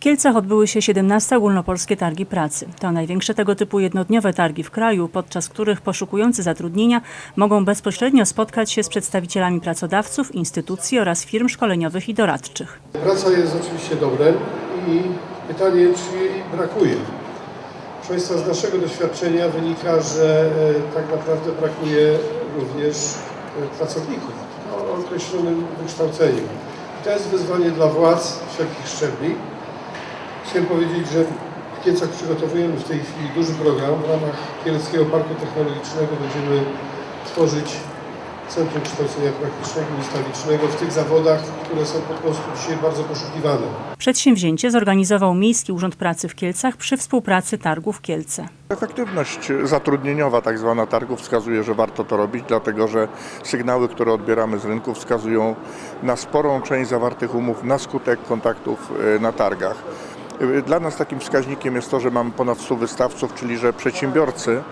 Kielcach odbyły się 17 ogólnopolskie targi pracy. To największe tego typu jednodniowe targi w kraju, podczas których poszukujący zatrudnienia mogą bezpośrednio spotkać się z przedstawicielami pracodawców, instytucji oraz firm szkoleniowych i doradczych. Praca jest oczywiście dobrem i pytanie, czy jej brakuje. Proszę Państwa, z naszego doświadczenia wynika, że e, tak naprawdę brakuje również e, pracowników o określonym wykształceniu. To jest wyzwanie dla władz wszelkich szczebli. Chciałem powiedzieć, że w Kielcach przygotowujemy w tej chwili duży program. W ramach Kieleckiego Parku Technologicznego będziemy tworzyć Centrum Kształcenia Praktycznego i Ustawicznego w tych zawodach, które są po prostu dzisiaj bardzo poszukiwane. Przedsięwzięcie zorganizował Miejski Urząd Pracy w Kielcach przy współpracy targów Kielce. Efektywność zatrudnieniowa tak zwana targów wskazuje, że warto to robić, dlatego że sygnały, które odbieramy z rynku wskazują na sporą część zawartych umów na skutek kontaktów e, na targach. Dla nas takim wskaźnikiem jest to, że mamy ponad 100 wystawców, czyli że przedsiębiorcy,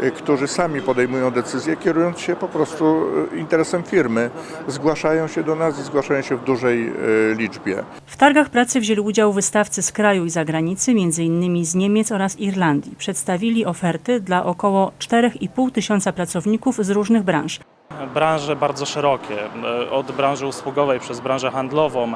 e, którzy sami podejmują decyzje, kierując się po prostu e, interesem firmy, zgłaszają się do nas i zgłaszają się w dużej e, liczbie. W targach pracy wzięli udział wystawcy z kraju i zagranicy, m.in. z Niemiec oraz Irlandii. Przedstawili oferty dla około 4,5 tysiąca pracowników z różnych branż. Branże bardzo szerokie, od branży usługowej przez branżę handlową,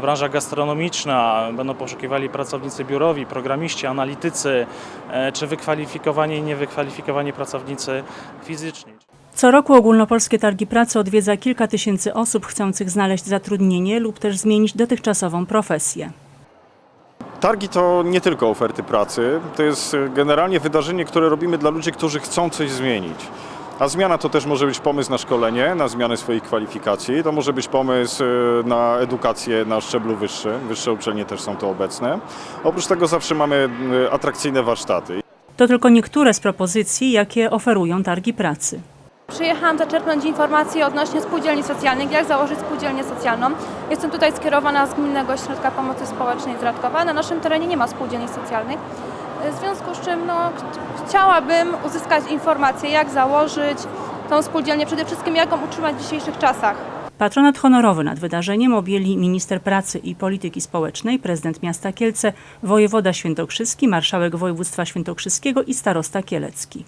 branża gastronomiczna, będą poszukiwali pracownicy biurowi, programiści, analitycy, e, czy wykwalifikowani i niewykwalifikowani pracownicy fizyczni. Co roku ogólnopolskie targi pracy odwiedza kilka tysięcy osób chcących znaleźć zatrudnienie lub też zmienić dotychczasową profesję. Targi to nie tylko oferty pracy, to jest generalnie wydarzenie, które robimy dla ludzi, którzy chcą coś zmienić. A zmiana to też może być pomysł na szkolenie, na zmianę swoich kwalifikacji, to może być pomysł e, na edukację na szczeblu wyższym, wyższe uczelnie też są tu obecne. Oprócz tego zawsze mamy e, atrakcyjne warsztaty. To tylko niektóre z propozycji, jakie oferują targi pracy. Przyjechałam zaczerpnąć informacje odnośnie spółdzielni socjalnych, jak założyć spółdzielnię socjalną. Jestem tutaj skierowana z Gminnego Ośrodka Pomocy Społecznej z Radkowa. Na naszym terenie nie ma spółdzielni socjalnych. W związku z czym no, ch- chciałabym uzyskać informacje, jak założyć tą spółdzielnię, przede wszystkim jak ją utrzymać w dzisiejszych czasach. Patronat honorowy nad wydarzeniem objęli minister pracy i polityki społecznej, prezydent miasta Kielce, wojewoda świętokrzyski, marszałek województwa świętokrzyskiego i starosta kielecki.